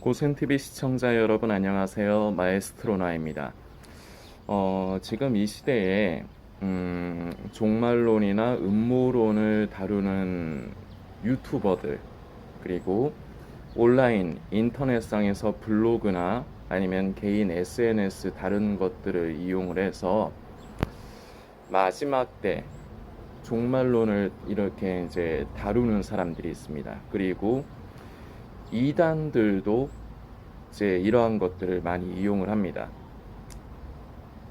고센TV 시청자 여러분 안녕하세요. 마에스트로나입니다. 어, 지금 이 시대에 음, 종말론이나 음모론을 다루는 유튜버들 그리고 온라인 인터넷상에서 블로그나 아니면 개인 SNS 다른 것들을 이용을 해서 마지막 때 종말론을 이렇게 이제 다루는 사람들이 있습니다. 그리고 이단들도 이제 이러한 것들을 많이 이용을 합니다.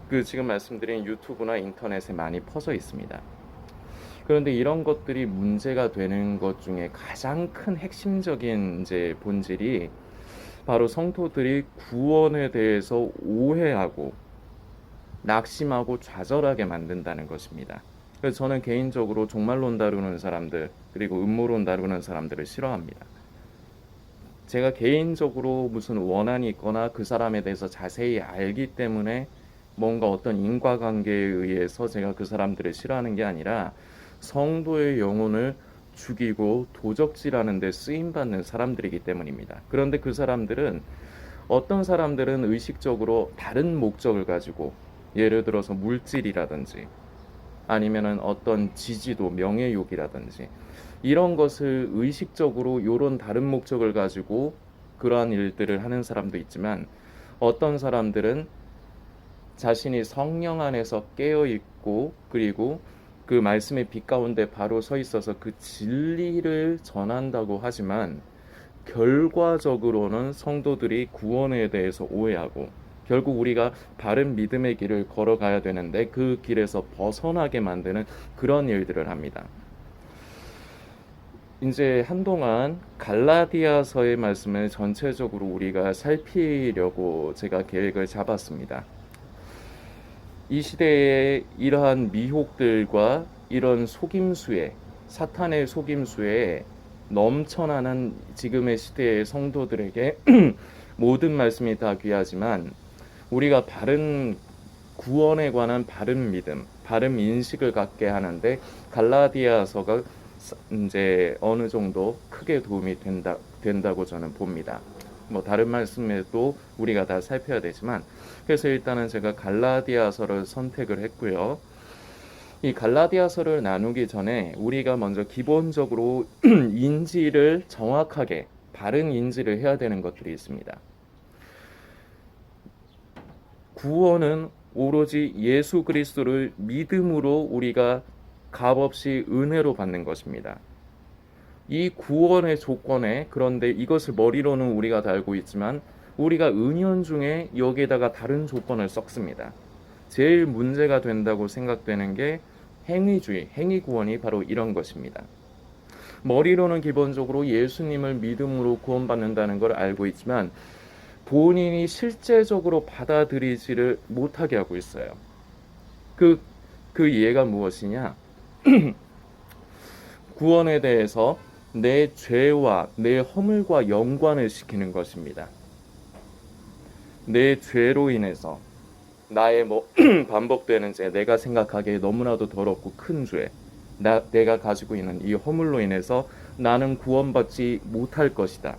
그 지금 말씀드린 유튜브나 인터넷에 많이 퍼져 있습니다. 그런데 이런 것들이 문제가 되는 것 중에 가장 큰 핵심적인 이제 본질이 바로 성도들이 구원에 대해서 오해하고 낙심하고 좌절하게 만든다는 것입니다. 그래서 저는 개인적으로 종말론 다루는 사람들 그리고 음모론 다루는 사람들을 싫어합니다. 제가 개인적으로 무슨 원한이 있거나 그 사람에 대해서 자세히 알기 때문에 뭔가 어떤 인과관계에 의해서 제가 그 사람들을 싫어하는 게 아니라 성도의 영혼을 죽이고 도적질하는 데 쓰임 받는 사람들이기 때문입니다. 그런데 그 사람들은 어떤 사람들은 의식적으로 다른 목적을 가지고 예를 들어서 물질이라든지 아니면은 어떤 지지도 명예욕이라든지 이런 것을 의식적으로 이런 다른 목적을 가지고 그러한 일들을 하는 사람도 있지만 어떤 사람들은 자신이 성령 안에서 깨어 있고 그리고 그 말씀의 빛 가운데 바로 서 있어서 그 진리를 전한다고 하지만 결과적으로는 성도들이 구원에 대해서 오해하고 결국 우리가 바른 믿음의 길을 걸어가야 되는데 그 길에서 벗어나게 만드는 그런 일들을 합니다. 이제 한동안 갈라디아서의 말씀을 전체적으로 우리가 살피려고 제가 계획을 잡았습니다. 이 시대의 이러한 미혹들과 이런 속임수에 사탄의 속임수에 넘쳐나는 지금의 시대의 성도들에게 모든 말씀이 다 귀하지만 우리가 바른 구원에 관한 바른 믿음, 바른 인식을 갖게 하는데 갈라디아서가 이제 어느 정도 크게 도움이 된다 된다고 저는 봅니다. 뭐 다른 말씀에도 우리가 다 살펴야 되지만 그래서 일단은 제가 갈라디아서를 선택을 했고요. 이 갈라디아서를 나누기 전에 우리가 먼저 기본적으로 인지를 정확하게 바른 인지를 해야 되는 것들이 있습니다. 구원은 오로지 예수 그리스도를 믿음으로 우리가 값없이 은혜로 받는 것입니다. 이 구원의 조건에 그런데 이것을 머리로는 우리가 다 알고 있지만 우리가 은연 중에 여기에다가 다른 조건을 섞습니다. 제일 문제가 된다고 생각되는 게 행위주의, 행위 구원이 바로 이런 것입니다. 머리로는 기본적으로 예수님을 믿음으로 구원받는다는 걸 알고 있지만 본인이 실제적으로 받아들이지를 못하게 하고 있어요. 그, 그 이해가 무엇이냐? 구원에 대해서 내 죄와 내 허물과 연관을 시키는 것입니다. 내 죄로 인해서 나의 뭐 반복되는 죄, 내가 생각하기에 너무나도 더럽고 큰 죄, 나, 내가 가지고 있는 이 허물로 인해서 나는 구원받지 못할 것이다.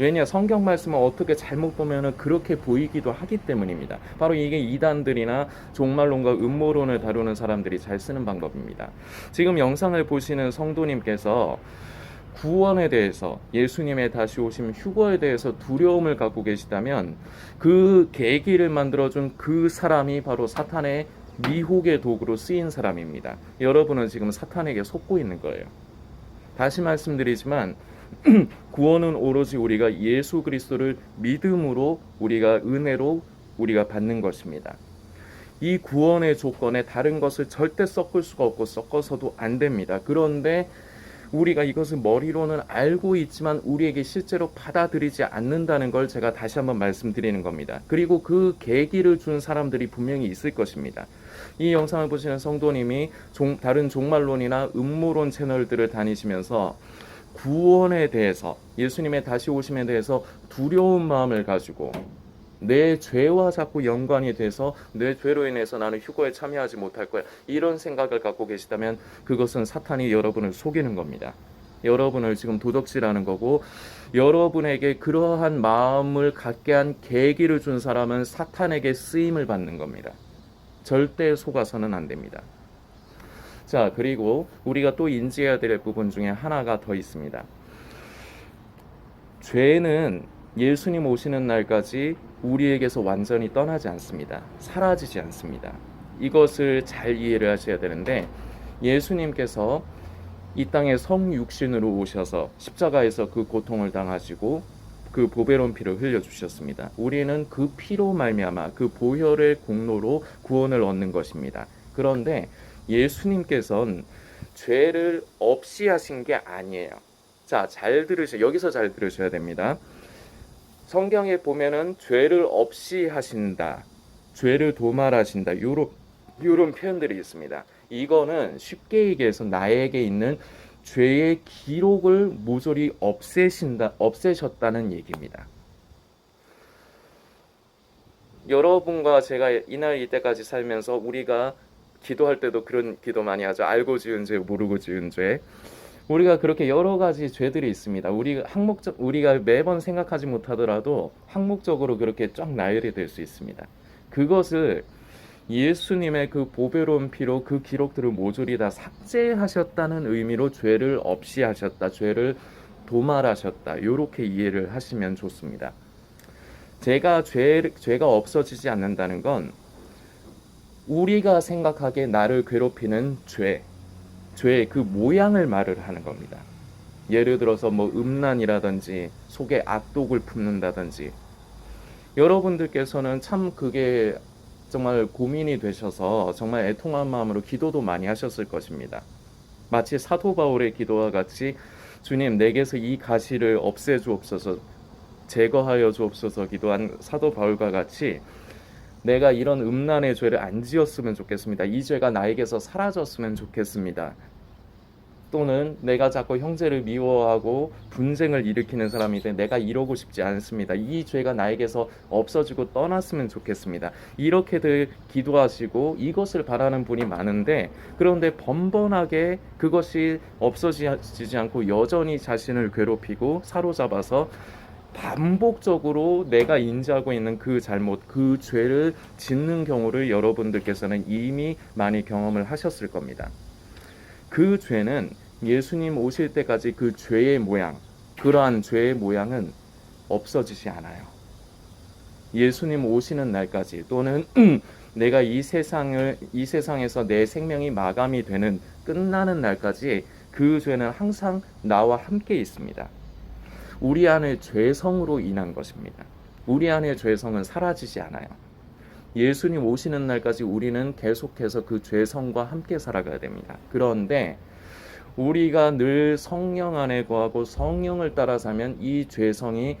왜냐 성경 말씀을 어떻게 잘못 보면은 그렇게 보이기도 하기 때문입니다. 바로 이게 이단들이나 종말론과 음모론을 다루는 사람들이 잘 쓰는 방법입니다. 지금 영상을 보시는 성도님께서 구원에 대해서 예수님의 다시 오심 휴거에 대해서 두려움을 갖고 계시다면 그 계기를 만들어준 그 사람이 바로 사탄의 미혹의 도구로 쓰인 사람입니다. 여러분은 지금 사탄에게 속고 있는 거예요. 다시 말씀드리지만 구원은 오로지 우리가 예수 그리스도를 믿음으로 우리가 은혜로 우리가 받는 것입니다. 이 구원의 조건에 다른 것을 절대 섞을 수가 없고 섞어서도 안 됩니다. 그런데 우리가 이것을 머리로는 알고 있지만 우리에게 실제로 받아들이지 않는다는 걸 제가 다시 한번 말씀드리는 겁니다. 그리고 그 계기를 준 사람들이 분명히 있을 것입니다. 이 영상을 보시는 성도님이 종, 다른 종말론이나 음모론 채널들을 다니시면서 구원에 대해서 예수님의 다시 오심에 대해서 두려운 마음을 가지고 내 죄와 자꾸 연관이 돼서 내 죄로 인해서 나는 휴거에 참여하지 못할 거야. 이런 생각을 갖고 계시다면 그것은 사탄이 여러분을 속이는 겁니다. 여러분을 지금 도적질하는 거고 여러분에게 그러한 마음을 갖게 한 계기를 준 사람은 사탄에게 쓰임을 받는 겁니다. 절대 속아서는 안 됩니다. 자, 그리고 우리가 또 인지해야 될 부분 중에 하나가 더 있습니다. 죄는 예수님 오시는 날까지 우리에게서 완전히 떠나지 않습니다. 사라지지 않습니다. 이것을 잘 이해를 하셔야 되는데 예수님께서 이 땅에 성육신으로 오셔서 십자가에서 그 고통을 당하시고 그 보배로운 피를 흘려 주셨습니다. 우리는 그 피로 말미암아 그 보혈의 공로로 구원을 얻는 것입니다. 그런데 예수님께서는 죄를 없이 하신 게 아니에요. 자, 잘 들으셔. 여기서 잘 들으셔야 됩니다. 성경에 보면은 죄를 없이 하신다. 죄를 도말하신다. 요런 요런 표현들이 있습니다. 이거는 쉽게 얘기해서 나에게 있는 죄의 기록을 모조리 없애신다, 없애셨다는 얘기입니다. 여러분과 제가 이날 이때까지 살면서 우리가 기도할 때도 그런 기도 많이 하죠. 알고 지은 죄, 모르고 지은 죄. 우리가 그렇게 여러 가지 죄들이 있습니다. 우리 항목적 우리가 매번 생각하지 못하더라도 항목적으로 그렇게 쫙 나열이 될 수 있습니다. 그것을 예수님의 그 보배로운 피로 그 기록들을 모조리 다 삭제하셨다는 의미로 죄를 없이 하셨다. 죄를 도말하셨다. 이렇게 이해를 하시면 좋습니다. 제가 죄, 죄가 없어지지 않는다는 건 우리가 생각하기에 나를 괴롭히는 죄, 죄의 그 모양을 말을 하는 겁니다. 예를 들어서 뭐 음란이라든지 속에 악독을 품는다든지 여러분들께서는 참 그게 정말 고민이 되셔서 정말 애통한 마음으로 기도도 많이 하셨을 것입니다. 마치 사도 바울의 기도와 같이 주님 내게서 이 가시를 없애 주옵소서 제거하여 주옵소서 기도한 사도 바울과 같이 내가 이런 음란의 죄를 안 지었으면 좋겠습니다. 이 죄가 나에게서 사라졌으면 좋겠습니다. 또는 내가 자꾸 형제를 미워하고 분쟁을 일으키는 사람이 돼 내가 이러고 싶지 않습니다. 이 죄가 나에게서 없어지고 떠났으면 좋겠습니다. 이렇게들 기도하시고 이것을 바라는 분이 많은데 그런데 번번하게 그것이 없어지지 않고 여전히 자신을 괴롭히고 사로잡아서 반복적으로 내가 인지하고 있는 그 잘못, 그 죄를 짓는 경우를 여러분들께서는 이미 많이 경험을 하셨을 겁니다. 그 죄는 예수님 오실 때까지 그 죄의 모양, 그러한 죄의 모양은 없어지지 않아요. 예수님 오시는 날까지 또는 내가 이 세상을 이 세상에서 내 생명이 마감이 되는 끝나는 날까지 그 죄는 항상 나와 함께 있습니다. 우리 안의 죄성으로 인한 것입니다. 우리 안의 죄성은 사라지지 않아요. 예수님 오시는 날까지 우리는 계속해서 그 죄성과 함께 살아가야 됩니다. 그런데 우리가 늘 성령 안에 거하고 성령을 따라 살면 이 죄성이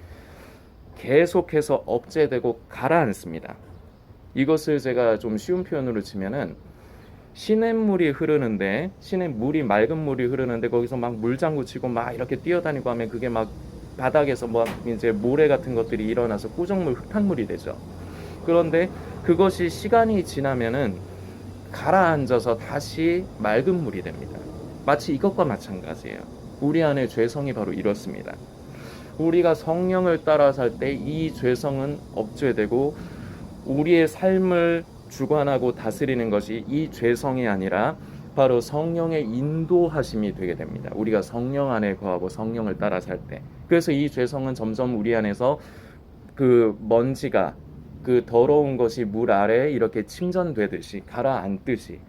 계속해서 억제되고 가라앉습니다. 이것을 제가 좀 쉬운 표현으로 치면은 시냇물이 흐르는데 시냇물이 맑은 물이 흐르는데 거기서 막 물장구 치고 막 이렇게 뛰어다니고 하면 그게 막 바닥에서 뭐 이제 모래 같은 것들이 일어나서 꾸정물 흙탕물이 되죠. 그런데 그것이 시간이 지나면은 가라앉아서 다시 맑은 물이 됩니다. 마치 이것과 마찬가지예요. 우리 안에 죄성이 바로 이렇습니다. 우리가 성령을 따라 살 때 이 죄성은 억제되고 우리의 삶을 주관하고 다스리는 것이 이 죄성이 아니라 바로 성령의 인도하심이 되게 됩니다. 우리가 성령 안에 거하고 성령을 따라 살 때. 그래서 이 죄성은 점점 우리 안에서 그 먼지가 그 더러운 것이 물 아래 이렇게 침전되듯이 가라앉듯이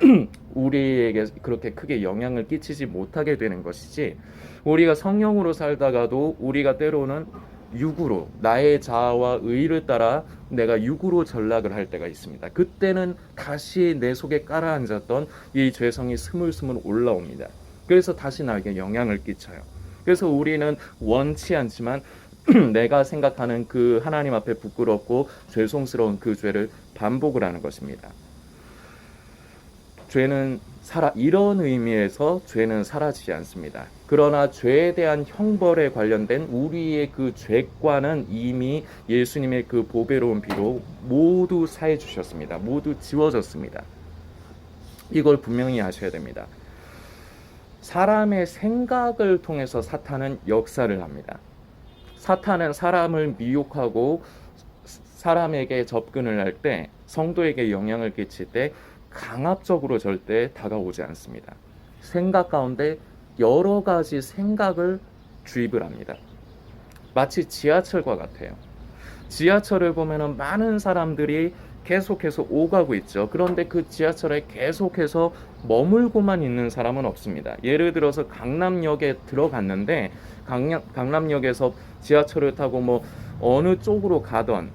우리에게 그렇게 크게 영향을 끼치지 못하게 되는 것이지 우리가 성령으로 살다가도 우리가 때로는 육으로 나의 자아와 의를 따라 내가 육으로 전락을 할 때가 있습니다. 그때는 다시 내 속에 깔아앉았던 이 죄성이 스물스물 올라옵니다. 그래서 다시 나에게 영향을 끼쳐요. 그래서 우리는 원치 않지만 내가 생각하는 그 하나님 앞에 부끄럽고 죄송스러운 그 죄를 반복을 하는 것입니다. 죄는 살아 이런 의미에서 죄는 사라지지 않습니다. 그러나 죄에 대한 형벌에 관련된 우리의 그 죄과는 이미 예수님의 그 보배로운 피로 모두 사해 주셨습니다. 모두 지워졌습니다. 이걸 분명히 아셔야 됩니다. 사람의 생각을 통해서 사탄은 역사를 합니다. 사탄은 사람을 미혹하고 사람에게 접근을 할 때 성도에게 영향을 끼칠 때 강압적으로 절대 다가오지 않습니다. 생각 가운데 여러 가지 생각을 주입을 합니다. 마치 지하철과 같아요. 지하철을 보면은 많은 사람들이 계속해서 오가고 있죠. 그런데 그 지하철에 계속해서 머물고만 있는 사람은 없습니다. 예를 들어서 강남역에 들어갔는데 강남, 강남역에서 지하철을 타고 뭐 어느 쪽으로 가던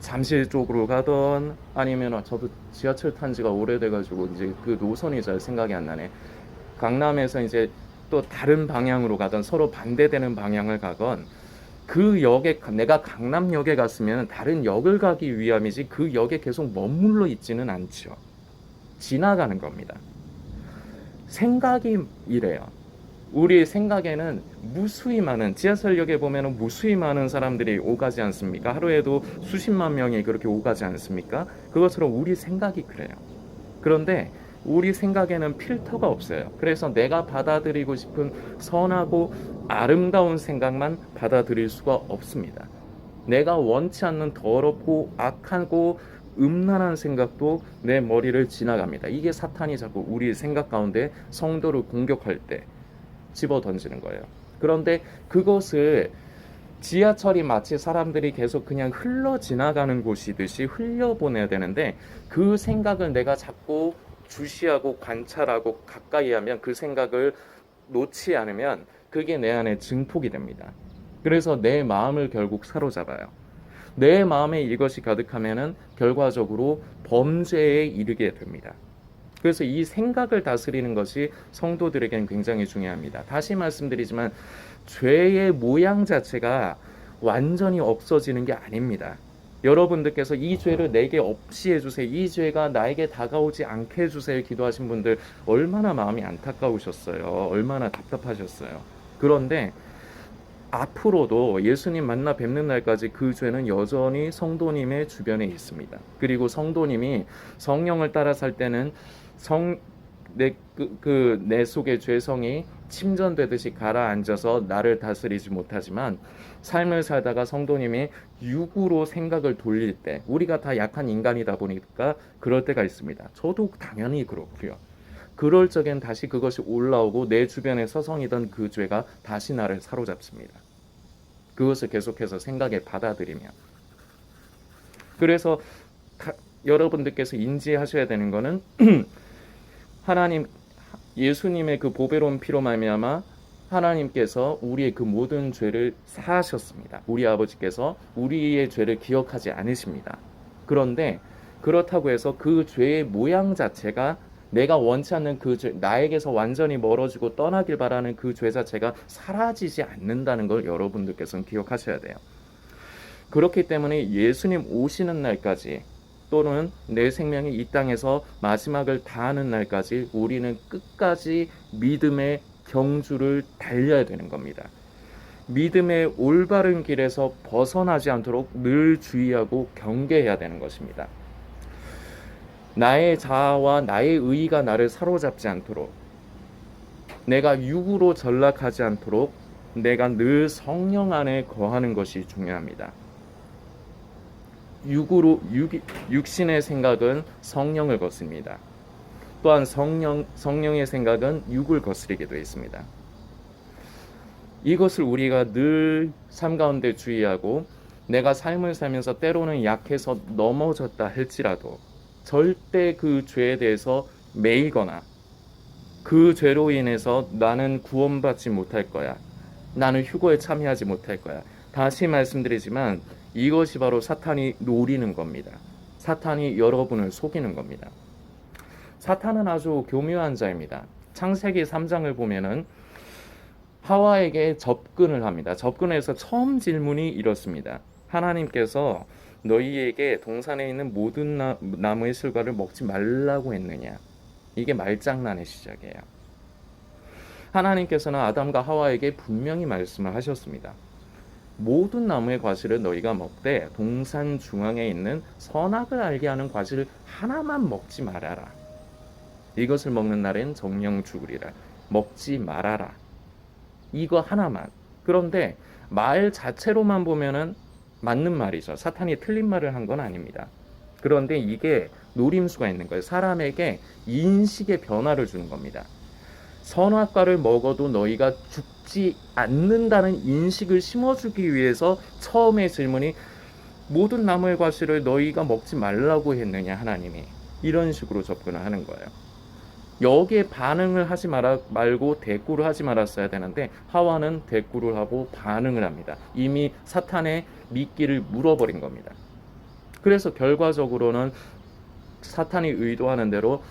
잠실 쪽으로 가던 아니면 저도 지하철 탄 지가 오래돼가지고 이제 그 노선이 잘 생각이 안 나네. 강남에서 이제 또 다른 방향으로 가던 서로 반대되는 방향을 가건 그 역에 내가 강남역에 갔으면 다른 역을 가기 위함이지 그 역에 계속 머물러 있지는 않죠. 지나가는 겁니다. 생각이 이래요. 우리 생각에는 무수히 많은 지하철역에 보면은 무수히 많은 사람들이 오가지 않습니까? 하루에도 수십만 명이 그렇게 오가지 않습니까? 그것처럼 우리 생각이 그래요. 그런데 우리 생각에는 필터가 없어요. 그래서 내가 받아들이고 싶은 선하고 아름다운 생각만 받아들일 수가 없습니다. 내가 원치 않는 더럽고 악하고 음란한 생각도 내 머리를 지나갑니다. 이게 사탄이 자꾸 우리 생각 가운데 성도를 공격할 때 집어 던지는 거예요. 그런데 그것을 지하철이 마치 사람들이 계속 그냥 흘러 지나가는 곳이듯이 흘려 보내야 되는데 그 생각을 내가 자꾸 주시하고 관찰하고 가까이 하면 그 생각을 놓지 않으면 그게 내 안에 증폭이 됩니다. 그래서 내 마음을 결국 사로잡아요. 내 마음에 이것이 가득하면은 결과적으로 범죄에 이르게 됩니다. 그래서 이 생각을 다스리는 것이 성도들에게는 굉장히 중요합니다. 다시 말씀드리지만 죄의 모양 자체가 완전히 없어지는 게 아닙니다. 여러분들께서 이 죄를 내게 없이 해주세요. 이 죄가 나에게 다가오지 않게 해주세요. 기도하신 분들 얼마나 마음이 안타까우셨어요. 얼마나 답답하셨어요. 그런데 앞으로도 예수님 만나 뵙는 날까지 그 죄는 여전히 성도님의 주변에 있습니다. 그리고 성도님이 성령을 따라 살 때는 성 내그내 속의 죄성이 침전되듯이 가라앉아서 나를 다스리지 못하지만 삶을 살다가 성도님이 육으로 생각을 돌릴 때 우리가 다 약한 인간이다 보니까 그럴 때가 있습니다. 저도 당연히 그렇고요. 그럴 적엔 다시 그것이 올라오고 내 주변에 서성이던 그 죄가 다시 나를 사로잡습니다. 그것을 계속해서 생각에 받아들이며 그래서 가, 여러분들께서 인지하셔야 되는 것은 하나님 예수님의 그 보배로운 피로 말미암아 하나님께서 우리의 그 모든 죄를 사하셨습니다. 우리 아버지께서 우리의 죄를 기억하지 않으십니다. 그런데 그렇다고 해서 그 죄의 모양 자체가 내가 원치 않는 그 죄, 나에게서 완전히 멀어지고 떠나길 바라는 그 죄 자체가 사라지지 않는다는 걸 여러분들께서는 기억하셔야 돼요. 그렇기 때문에 예수님 오시는 날까지 또는 내 생명이 이 땅에서 마지막을 다하는 날까지 우리는 끝까지 믿음의 경주를 달려야 되는 겁니다. 믿음의 올바른 길에서 벗어나지 않도록 늘 주의하고 경계해야 되는 것입니다. 나의 자아와 나의 의의가 나를 사로잡지 않도록 내가 육으로 전락하지 않도록 내가 늘 성령 안에 거하는 것이 중요합니다. 육으로 육, 육신의 생각은 성령을 거스립니다. 또한 성령 성령의 생각은 육을 거스리게 되어 있습니다. 이것을 우리가 늘 삶 가운데 주의하고 내가 삶을 살면서 때로는 약해서 넘어졌다 할지라도 절대 그 죄에 대해서 매이거나 그 죄로 인해서 나는 구원받지 못할 거야. 나는 휴거에 참여하지 못할 거야. 다시 말씀드리지만 이것이 바로 사탄이 노리는 겁니다. 사탄이 여러분을 속이는 겁니다. 사탄은 아주 교묘한 자입니다. 창세기 3장을 보면은 하와에게 접근을 합니다. 접근해서 처음 질문이 이렇습니다. 하나님께서 너희에게 동산에 있는 모든 나, 나무의 실과를 먹지 말라고 했느냐? 이게 말장난의 시작이에요. 하나님께서는 아담과 하와에게 분명히 말씀을 하셨습니다. 모든 나무의 과실을 너희가 먹되 동산 중앙에 있는 선악을 알게 하는 과실 하나만 먹지 말아라. 이것을 먹는 날엔 정령 죽으리라. 먹지 말아라. 이거 하나만. 그런데 말 자체로만 보면은 맞는 말이죠. 사탄이 틀린 말을 한 건 아닙니다. 그런데 이게 노림수가 있는 거예요. 사람에게 인식의 변화를 주는 겁니다. 선악과를 먹어도 너희가 죽지 않는다는 인식을 심어주기 위해서 처음의 질문이 모든 나무의 과실을 너희가 먹지 말라고 했느냐 하나님이 이런 식으로 접근을 하는 거예요. 여기에 반응을 하지 말아, 말고 대꾸를 하지 말았어야 되는데 하와는 대꾸를 하고 반응을 합니다. 이미 사탄의 미끼를 물어버린 겁니다. 그래서 결과적으로는 사탄이 의도하는 대로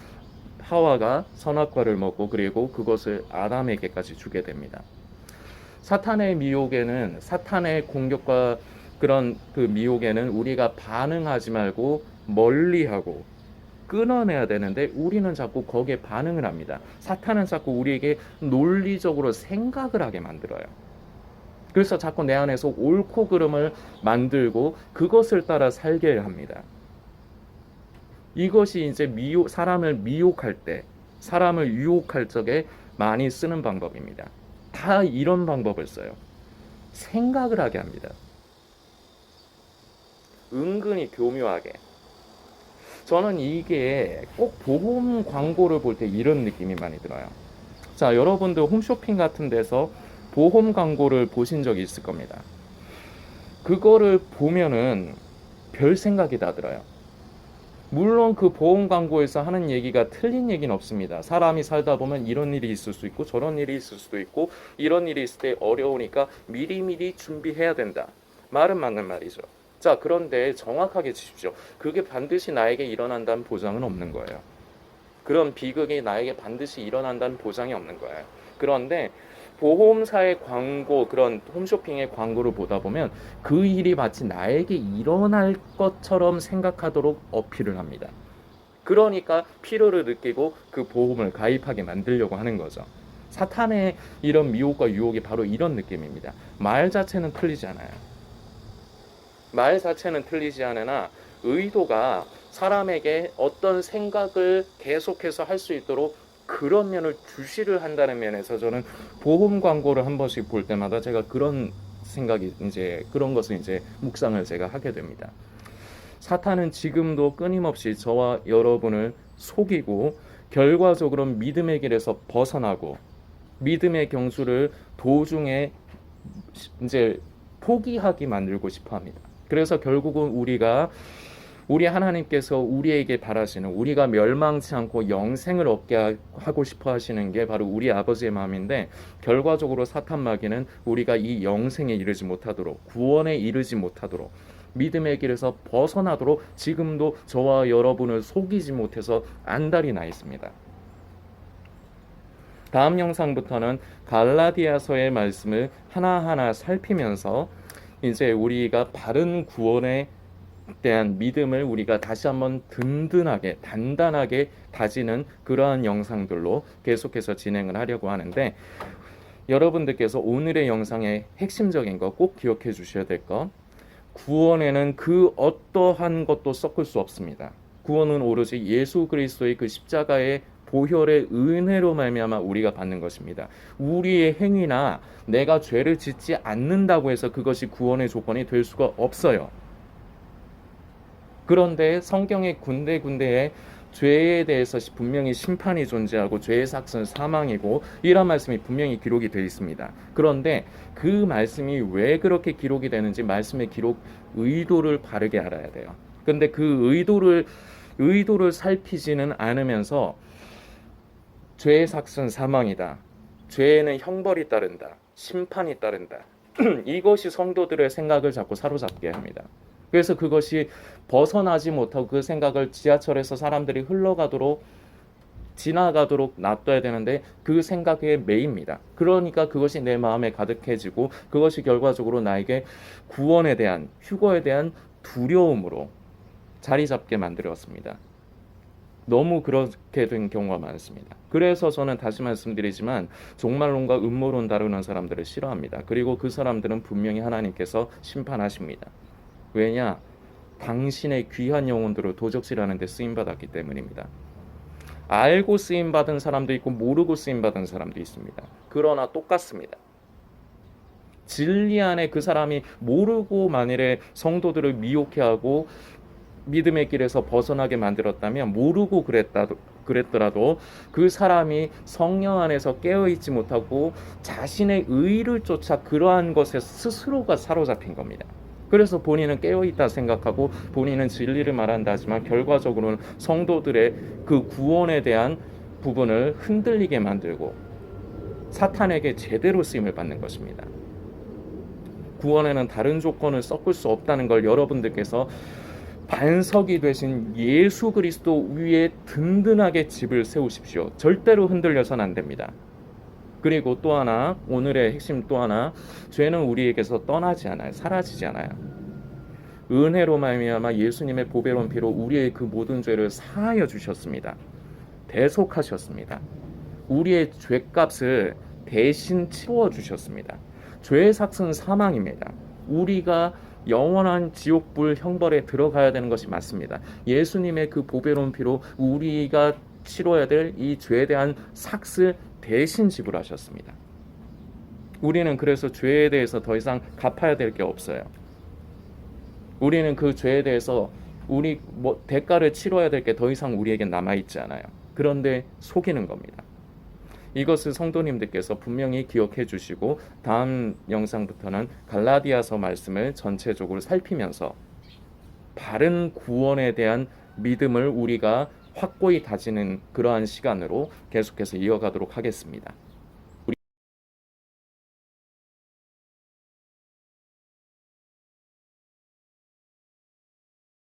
하와가 선악과를 먹고 그리고 그것을 아담에게까지 주게 됩니다. 사탄의 미혹에는 사탄의 공격과 그런 그 미혹에는 우리가 반응하지 말고 멀리하고 끊어내야 되는데 우리는 자꾸 거기에 반응을 합니다. 사탄은 자꾸 우리에게 논리적으로 생각을 하게 만들어요. 그래서 자꾸 내 안에서 옳고 그름을 만들고 그것을 따라 살게 합니다. 이것이 이제 미혹, 사람을 미혹할 때, 사람을 유혹할 적에 많이 쓰는 방법입니다. 다 이런 방법을 써요. 생각을 하게 합니다. 은근히 교묘하게. 저는 이게 꼭 보험 광고를 볼 때 이런 느낌이 많이 들어요. 자, 여러분들 홈쇼핑 같은 데서 보험 광고를 보신 적이 있을 겁니다. 그거를 보면은 별 생각이 다 들어요. 물론 그 보험 광고에서 하는 얘기가 틀린 얘기는 없습니다. 사람이 살다 보면 이런 일이 있을 수 있고 저런 일이 있을 수도 있고 이런 일이 있을 때 어려우니까 미리미리 준비해야 된다. 말은 맞는 말이죠. 자, 그런데 정확하게 치십시오. 그게 반드시 나에게 일어난다는 보장은 없는 거예요. 그런 비극이 나에게 반드시 일어난다는 보장이 없는 거예요. 그런데 보험사의 광고, 그런 홈쇼핑의 광고를 보다 보면 그 일이 마치 나에게 일어날 것처럼 생각하도록 어필을 합니다. 그러니까 필요를 느끼고 그 보험을 가입하게 만들려고 하는 거죠. 사탄의 이런 미혹과 유혹이 바로 이런 느낌입니다. 말 자체는 틀리지 않아요. 말 자체는 틀리지 않으나 의도가 사람에게 어떤 생각을 계속해서 할 수 있도록 그런 면을 주시를 한다는 면에서 저는 보험 광고를 한 번씩 볼 때마다 제가 그런 생각이 이제 그런 것을 이제 묵상을 제가 하게 됩니다. 사탄은 지금도 끊임없이 저와 여러분을 속이고 결과적으로 믿음의 길에서 벗어나고 믿음의 경수를 도중에 이제 포기하게 만들고 싶어 합니다. 그래서 결국은 우리가 우리 하나님께서 우리에게 바라시는 우리가 멸망치 않고 영생을 얻게 하고 싶어 하시는 게 바로 우리 아버지의 마음인데 결과적으로 사탄 마귀는 우리가 이 영생에 이르지 못하도록 구원에 이르지 못하도록 믿음의 길에서 벗어나도록 지금도 저와 여러분을 속이지 못해서 안달이 나 있습니다. 다음 영상부터는 갈라디아서의 말씀을 하나하나 살피면서 이제 우리가 바른 구원에 대한 믿음을 우리가 다시 한번 든든하게 단단하게 다지는 그러한 영상들로 계속해서 진행을 하려고 하는데 여러분들께서 오늘의 영상의 핵심적인 거 꼭 기억해 주셔야 될거 구원에는 그 어떠한 것도 섞을 수 없습니다. 구원은 오로지 예수 그리스도의 그 십자가의 보혈의 은혜로 말미암아 우리가 받는 것입니다. 우리의 행위나 내가 죄를 짓지 않는다고 해서 그것이 구원의 조건이 될 수가 없어요. 그런데 성경의 군데군데에 죄에 대해서 분명히 심판이 존재하고 죄의 삭은 사망이고 이런 말씀이 분명히 기록이 되어 있습니다. 그런데 그 말씀이 왜 그렇게 기록이 되는지 말씀의 기록 의도를 바르게 알아야 돼요. 근데 그 의도를 의도를 살피지는 않으면서 죄의 삭은 사망이다. 죄에는 형벌이 따른다. 심판이 따른다. 이것이 성도들의 생각을 자꾸 사로잡게 합니다. 그래서 그것이 벗어나지 못하고 그 생각을 지하철에서 사람들이 흘러가도록 지나가도록 놔둬야 되는데 그 생각에 매입니다. 그러니까 그것이 내 마음에 가득해지고 그것이 결과적으로 나에게 구원에 대한 휴거에 대한 두려움으로 자리 잡게 만들었습니다. 너무 그렇게 된 경우가 많습니다. 그래서 저는 다시 말씀드리지만 종말론과 음모론 다루는 사람들을 싫어합니다. 그리고 그 사람들은 분명히 하나님께서 심판하십니다. 왜냐? 당신의 귀한 영혼들을 도적질하는 데 쓰임 받았기 때문입니다. 알고 쓰임 받은 사람도 있고 모르고 쓰임 받은 사람도 있습니다. 그러나 똑같습니다. 진리 안에 그 사람이 모르고 만일에 성도들을 미혹해 하고 믿음의 길에서 벗어나게 만들었다면 모르고 그랬다 그랬더라도 그 사람이 성령 안에서 깨어 있지 못하고 자신의 의를 쫓아 그러한 것에 스스로가 사로잡힌 겁니다. 그래서 본인은 깨어 있다 생각하고 본인은 진리를 말한다 하지만 결과적으로는 성도들의 그 구원에 대한 부분을 흔들리게 만들고 사탄에게 제대로 쓰임을 받는 것입니다. 구원에는 다른 조건을 섞을 수 없다는 걸 여러분들께서 반석이 되신 예수 그리스도 위에 든든하게 집을 세우십시오. 절대로 흔들려선 안 됩니다. 그리고 또 하나 오늘의 핵심 또 하나 죄는 우리에게서 떠나지 않아요. 사라지지 않아요. 은혜로 말미암아 예수님의 보배로운 피로 우리의 그 모든 죄를 사하여 주셨습니다. 대속하셨습니다. 우리의 죄값을 대신 치워 주셨습니다. 죄의 삭은 사망입니다. 우리가 영원한 지옥불 형벌에 들어가야 되는 것이 맞습니다. 예수님의 그 보배로운 피로 우리가 치러야 될 이 죄에 대한 삭을 대신 지불하셨습니다. 우리는 그래서 죄에 대해서 더 이상 갚아야 될 게 없어요. 우리는 그 죄에 대해서 우리 뭐 대가를 치러야 될 게 더 이상 우리에게 남아 있지 않아요. 그런데 속이는 겁니다. 이것을 성도님들께서 분명히 기억해 주시고 다음 영상부터는 갈라디아서 말씀을 전체적으로 살피면서 바른 구원에 대한 믿음을 우리가 확고히 다지는 그러한 시간으로 계속해서 이어가도록 하겠습니다.